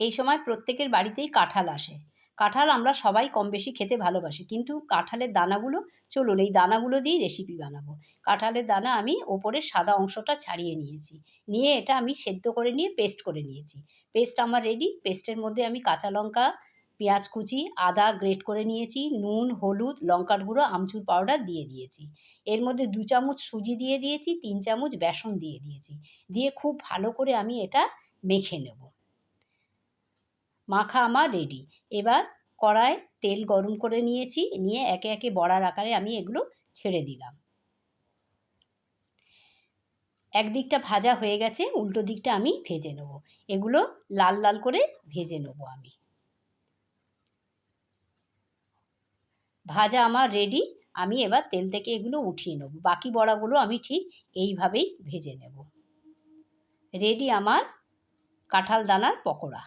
এই সময় প্রত্যেকের বাড়িতেই কাঁঠাল আসে। কাঁঠাল আমরা সবাই কম বেশি খেতে ভালোবাসি, কিন্তু কাঁঠালের দানাগুলো চলুন, এই দানাগুলো দিয়েই রেসিপি বানাবো। কাঁঠালের দানা আমি ওপরের সাদা অংশটা ছাড়িয়ে নিয়েছি। নিয়ে এটা আমি সেদ্ধ করে নিয়ে পেস্ট করে নিয়েছি। পেস্ট আমার রেডি পেস্টের মধ্যে আমি কাঁচা লঙ্কা, পেঁয়াজ কুচি, আদা গ্রেট করে নিয়েছি, নুন, হলুদ, লঙ্কার গুঁড়ো, আমচুর পাউডার দিয়ে দিয়েছি। এর মধ্যে দু চামচ সুজি দিয়ে দিয়েছি, তিন চামচ বেসন দিয়ে দিয়েছি। দিয়ে খুব ভালো করে আমি এটা মেখে নেব। মাখা আমার রেডি। এবার কড়ায় তেল গরম করে নিয়েছি, নিয়ে একে একে বড়ার আকারে আমি এগুলো ছেড়ে দিলাম। একদিকটা ভাজা হয়ে গেছে, উল্টো দিকটা আমি ভেজে নেব। এগুলো লাল লাল করে ভেজে নেব আমি। ভাজা আমার রেডি, আমি এবার তেল থেকে এগুলো উঠিয়ে নেব। বাকি বড়াগুলো আমি ঠিক এইভাবেই ভেজে নেব। রেডি আমার কাঁঠাল দানার পকোড়া।